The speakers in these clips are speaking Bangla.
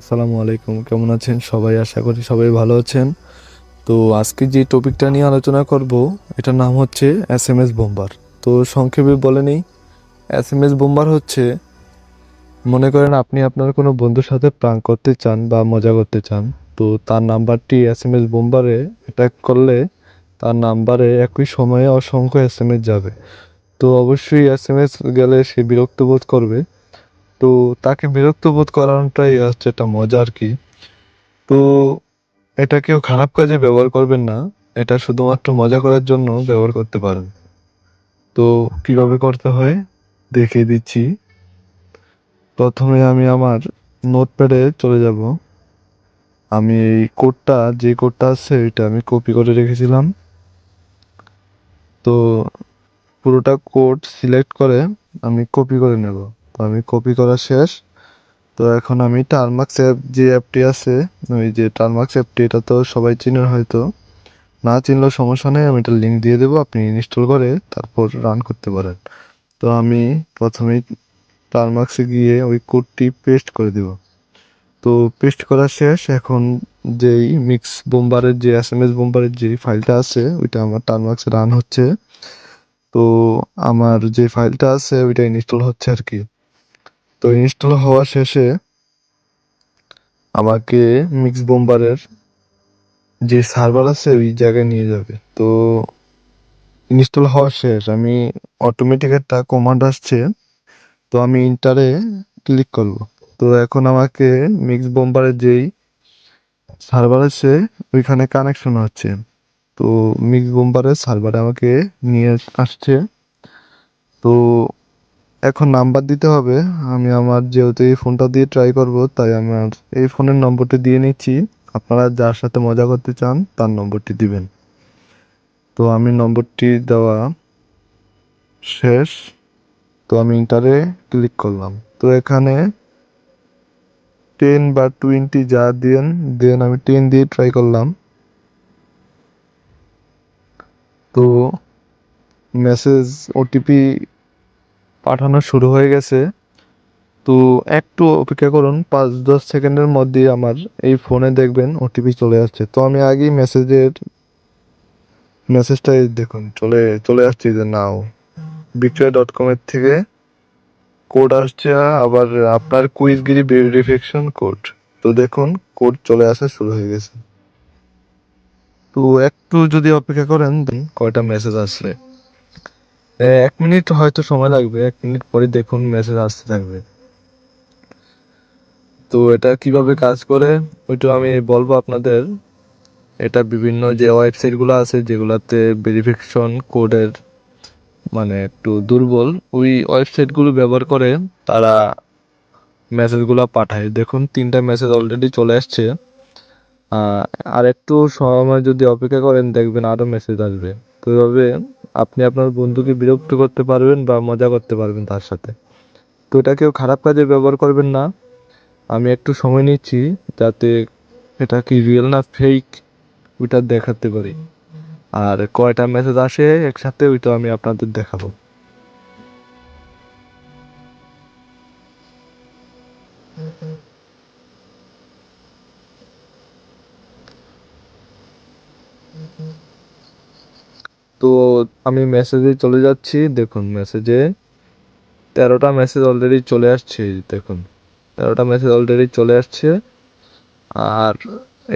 আসসালামু আলাইকুম, কেমন আছেন? সবাই আশা করি সবাই ভালো আছেন। তো আজকে যে টপিকটা নিয়ে আলোচনা করব, এটার নাম হচ্ছে এস এম এস বোম্বার। তো সংক্ষেপে বলে নেই এস এম এস বোম্বার হচ্ছে, মনে করেন আপনি আপনার কোনো বন্ধুর সাথে প্রাণ করতে চান বা মজা করতে চান, তো তার নাম্বারটি এস এম এস বোম্বারে অ্যাটাক করলে তার নাম্বারে একই সময়ে অসংখ্য এস এম এস যাবে। তো অবশ্যই এস এম এস গেলে সে বিরক্ত বোধ করবে। তো তাকে বিরক্ত বোধ করানোটাই হচ্ছে একটা মজা আর কি। তো এটা কেউ খারাপ কাজে ব্যবহার করবেন না, এটা শুধুমাত্র মজা করার জন্য ব্যবহার করতে পারেন। তো কীভাবে করতে হয়, দেখিয়ে দিচ্ছি। প্রথমে আমি আমার নোটপ্যাডে চলে যাব। আমি এই কোডটা যে কোডটা আছে এটা আমি কপি করে রেখেছিলাম। তো পুরোটা কোড সিলেক্ট করে আমি কপি করে নেব। তো আমি কপি করা শেষ। তো এখন আমি টার্মাক্স অ্যাপ যে অ্যাপটি আছে, ওই যে টার্মাক্স অ্যাপটি এটা তো সবাই চিনেন হয়তো। না চিনলেও সমস্যা নেই, আমি এটা লিঙ্ক দিয়ে দেবো, আপনি ইনস্টল করে তারপর রান করতে পারেন। তো আমি প্রথমেই টার্মাক্সে গিয়ে ওই কোডটি পেস্ট করে দেব। তো পেস্ট করা শেষ, এখন যেই মিক্স বোম্বারের যে এস এম এস বোম্বারের যে ফাইলটা আছে, ওইটা আমার টার্মাক্সে রান হচ্ছে। তো আমার যে ফাইলটা আছে, ওইটা ইনস্টল হচ্ছে আর কি। তো ইনস্টল হওয়া শেষে আমাকে মিক্স বোম্বারের যে সার্ভার আছে ওই জায়গায় নিয়ে যাবে। তো ইনস্টল হওয়া শেষ। আমি অটোমেটিক একটা কমান্ড আসছে, তো আমি ইন্টারে ক্লিক করব। তো এখন আমাকে মিক্স বোম্বারের যেই সার্ভার আছে, ওইখানে কানেকশন হচ্ছে। তো মিক্স বোম্বারের সার্ভারে আমাকে নিয়ে আসছে। তো এখন নাম্বার দিতে হবে। আমি আমার যেহেতু এই ফোনটা দিয়ে ট্রাই করব, তাই আমার এই ফোনের নম্বরটি দিয়ে নিচ্ছি। আপনারা যার সাথে মজা করতে চান, তার নম্বরটি দিবেন। তো আমি নম্বরটি দেওয়া শেষ। তো আমি ইন্টারে ক্লিক করলাম। তো এখানে টেন বা টোয়েন্টি যা দেন দেন আমি টেন দিয়ে ট্রাই করলাম। তো মেসেজ ওটিপি পাঠানো শুরু হয়ে গেছে। তো একটু অপেক্ষা করুন, পাঁচ, দশ সেকেন্ডের মধ্যে আমার এই ফোনে দেখবেন ওটিপি চলে আসছে। তো আমি আগেই মেসেজের মেসেজটাই দেখুন, চলে চলে আসছে যে নাও। বিক্রয় ডট কমের থেকে কোড আসছে, আবার আপনার কুইজগিরি ভেরিফিকেশন কোড তো দেখুন কোড চলে আসা শুরু হয়ে গেছে। তো একটু যদি অপেক্ষা করেন, কয়টা মেসেজ আসলে? এক মিনিট হয়তো সময় লাগবে, এক মিনিট পরে দেখুন মেসেজ আসতে থাকবে। তো এটা কীভাবে কাজ করে, ওইটা আমি বলব আপনাদের। এটা বিভিন্ন যে ওয়েবসাইটগুলো আছে, যেগুলাতে ভেরিফিকেশন কোডের মানে একটু দুর্বল, ওই ওয়েবসাইটগুলো ব্যবহার করে তারা মেসেজগুলো পাঠায়। দেখুন, তিনটা মেসেজ অলরেডি চলে আসছে। আর একটু সময় যদি অপেক্ষা করেন, দেখবেন আরও মেসেজ আসবে। তো এভাবে আপনি আপনার বন্ধুকে বিরক্ত করতে পারবেন বা মজা করতে পারবেন তার সাথে। তো এটা কেউ খারাপ কাজে ব্যবহার করবেন না। আমি একটু সময় নিচ্ছি যাতে এটা কি রিয়েল না ফেক ওইটা দেখাতে পারি। আর কয়টা মেসেজ আসে একসাথে ওইটা আমি আপনাদের দেখাবো। তো আমি মেসেজে চলে যাচ্ছি, দেখুন মেসেজে তেরোটা মেসেজ অলরেডি চলে আসছে, দেখুন। তেরোটা মেসেজ অলরেডি চলে আসছে। আর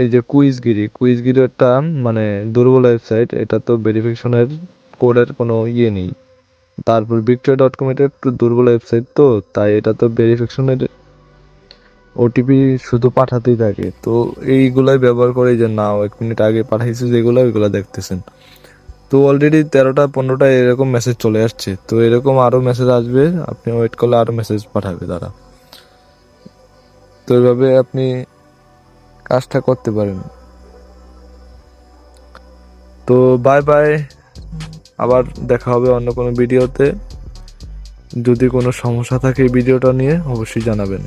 এই যে কুইজগিরি কুইজগিরি একটা মানে দুর্বল ওয়েবসাইট এটা তো ভেরিফিকেশনের কোডের কোনো ইয়ে নেই। তারপর বিক্রয় ডট কম এটা একটু দুর্বল ওয়েবসাইট তো, তাই এটা তো ভেরিফিকেশনের ওটিপি শুধু পাঠাতেই থাকে। তো এইগুলাই ব্যবহার করে যে, নাও, এক মিনিট আগে পাঠাইছে যেগুলো, ওইগুলো দেখতেছেন। তো অলরেডি তেরোটা, পনেরোটা এরকম মেসেজ চলে আসছে। তো এরকম আরও মেসেজ আসবে, আপনি ওয়েট করলে আরও মেসেজ পাঠাবে তারা। তো এইভাবে আপনি কাজটা করতে পারেন। তো বাই বাই আবার দেখা হবে অন্য কোনো ভিডিওতে যদি কোনো সমস্যা থাকে এই ভিডিওটা নিয়ে, অবশ্যই জানাবেন।